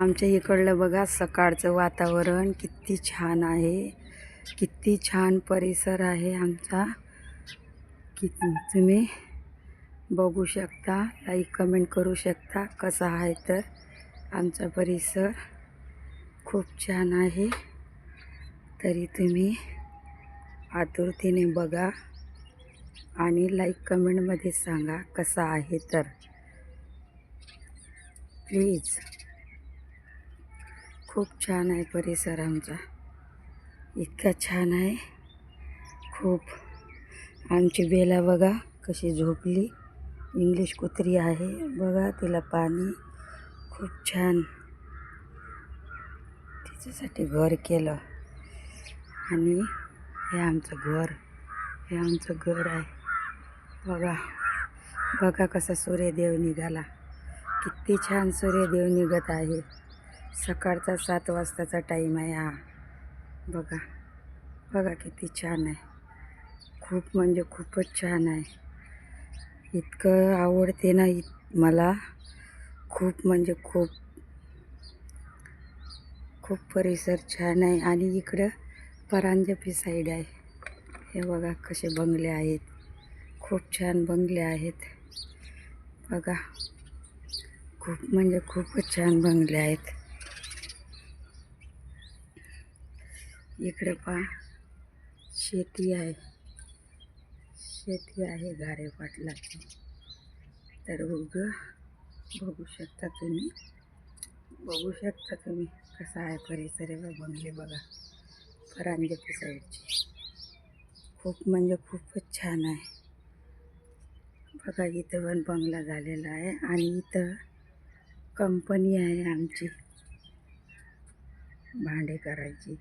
आमच्या इकडलं बघा सकाळचं वातावरण किती छान आहे. किती छान परिसर आहे आमचा. कि तुम्ही बघू शकता लाईक कमेंट करू शकता कसा आहे तर आमचा परिसर. खूप छान आहे. तरी तुम्ही आतुरतेने बघा आणि लाईक कमेंटमध्ये सांगा कसा आहे तर. प्लीज खूप छान आहे परिसर आमचा. इतका छान आहे. खूप. आमची बेला बघा कशी झोपली. इंग्लिश कुत्री आहे. बघा तिला पाणी. खूप छान. तिच्यासाठी घर केलं. आणि हे आमचं घर. हे आमचं घर आहे. बघा. बघा कसा सूर्यदेव निघाला. किती छान सूर्यदेव निघत आहे. सकाळचा सात वाजताचा टाईम आहे. हा. बघा. बघा किती छान आहे. खूप म्हणजे खूपच छान आहे. इतकं आवडते ना इत मला. खूप म्हणजे खूप. खूप परिसर छान आहे. आणि इकडं परांजपी साईड आहे. हे बघा कसे बंगले आहेत. खूप छान बंगले आहेत. बघा. खूप म्हणजे खूपच छान बंगले आहेत. इकडे पहा. शेती आहे. शेती आहे गारे पाटलाची. तर उग बघू शकता तुम्ही. बघू शकता तुम्ही कसा आहे परिसर आहे बंगले बघा परांजपी साईडची. खूप म्हणजे खूपच छान आहे. बघा इथं पण बंगला झालेला आहे आणि इथं कंपनी आहे आमची. भांडे करायची.